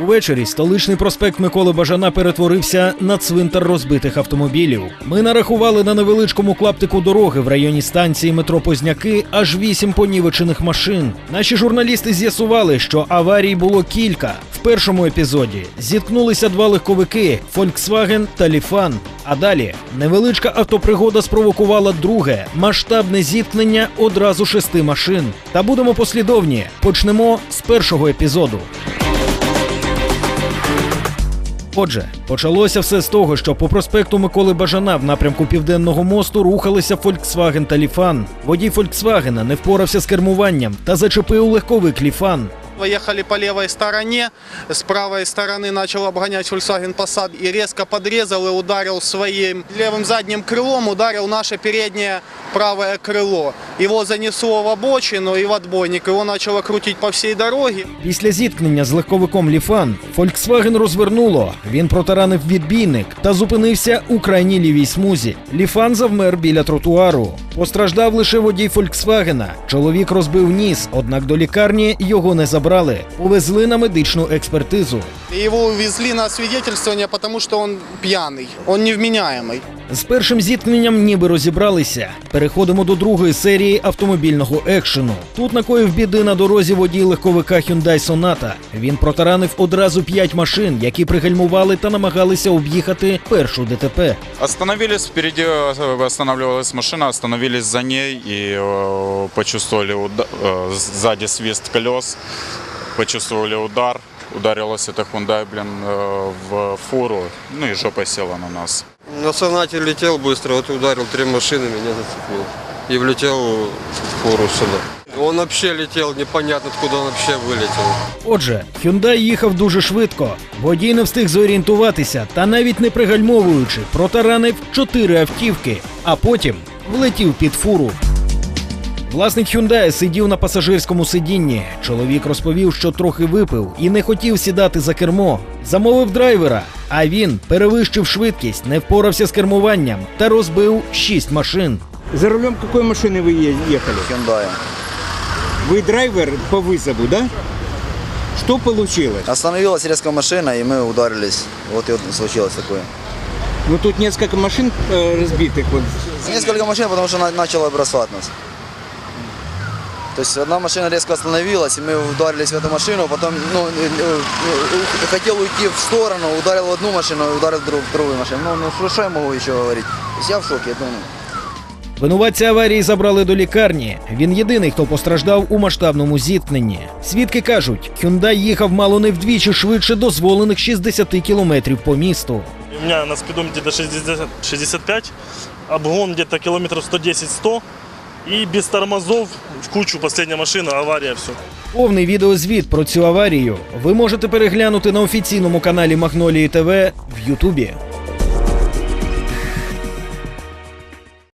Увечері столичний проспект Миколи Бажана перетворився на цвинтар розбитих автомобілів. Ми нарахували на невеличкому клаптику дороги в районі станції метро Позняки аж вісім понівечених машин. Наші журналісти з'ясували, що аварій було кілька. В першому епізоді зіткнулися два легковики Volkswagen та Ліфан. А далі невеличка автопригода спровокувала друге масштабне зіткнення одразу шести машин. Та будемо послідовні. Почнемо з першого епізоду. Отже, почалося все з того, що по проспекту Миколи Бажана в напрямку південного мосту рухалися Volkswagen та Ліфан. Водій Фольксвагена не впорався з кермуванням та зачепив легковик Ліфан. Вы ехали по левой стороне, с правой стороны начал обгонять Volkswagen Passat и резко подрезал и ударил своим левым задним крылом, ударил наше переднее правое крыло. Его занесло в обочину и в отбойник, его начало крутить по всей дороге. Після зіткнення з легковиком Ліфан Volkswagen розвернуло. Він протаранив відбійник та зупинився у крайній лівій смузі. Ліфан завмер біля тротуару. Постраждав лише водій Фольксвагена. Чоловік розбив ніс, однак до лікарні його не забрали. Повезли на медичну експертизу. Його увезли на освидетельствование, тому що он п'яний, он невменяемый. З першим зіткненням ніби розібралися. Переходимо до другої серії автомобільного екшену. Тут накоїв біди на дорозі водій легковика Hyundai Sonata. Він протаранив одразу п'ять машин, які пригальмували та намагалися об'їхати першу ДТП. Остановились, впереди э, останавливалась машина, остановились за ней и э, почувствовали уда- э, сзади свист колес, почувствовали удар. Ударилась эта Hyundai, блин, э, в фуру, ну и жопа села на нас. На сонате летел быстро, вот ударил три машины, меня зацепил. И влетел в фуру сюда. Он вообще летел, непонятно откуда он вообще вылетел. Отже, Hyundai їхав дуже швидко. Водій не встиг зорієнтуватися та навіть не пригальмовуючи, протаранив чотири автівки, а потім влетів під фуру. Власник Hyundai сидів на пасажирському сидінні. Чоловік розповів, що трохи випив і не хотів сідати за кермо. Замовив драйвера, а він перевищив швидкість, не впорався з кермуванням та розбив шість машин. За рулем какой машины вы е- ехали? Hyundai. Вы драйвер по вызову, да? Что получилось? Остановилась резко машина, и мы ударились. Вот и вот случилось такое. Ну тут несколько машин э, разбитых. Вот. Несколько машин, потому что она начала бросать нас. То есть одна машина резко остановилась, и мы ударились в эту машину, потом ну, э, э, э, хотел уйти в сторону, ударил в одну машину, и ударил в друг- в другую машину. Ну, ну что, что я могу еще говорить? То есть я в шоке. Ну, Винуватця аварії забрали до лікарні. Він єдиний, хто постраждав у масштабному зіткненні. Свідки кажуть, Hyundai їхав мало не вдвічі швидше дозволених 60 кілометрів по місту. У меня на спидометре до 60, 65, обгон где-то километров 110-100. И без тормозов в кучу остання машина, аварія. все. Повний відеозвіт про цю аварію ви можете переглянути на офіційному каналі Магнолії ТВ в Ютубі.